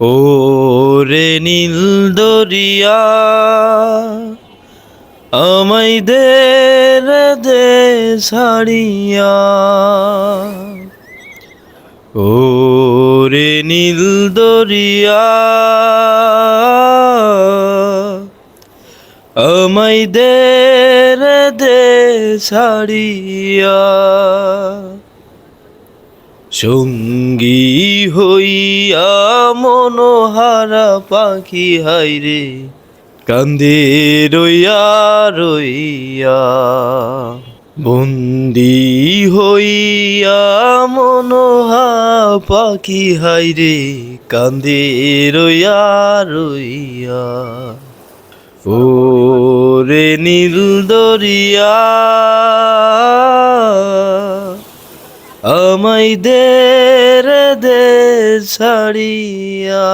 ও রে নীল দরিয়া, আমায় দে দে ও রে নীল দরিয়া, আমায় দে দে ছাড়িয়া। সঙ্গী হইয়া মনোহারা পাখি হাইরে কান্দে রইয়া রইয়া। বন্দি হইয়া মনোহা পাখি হাইরে কান্দে রইয়া রইয়া। ও রে নীল দরিয়া রে দে ছাড়িয়া।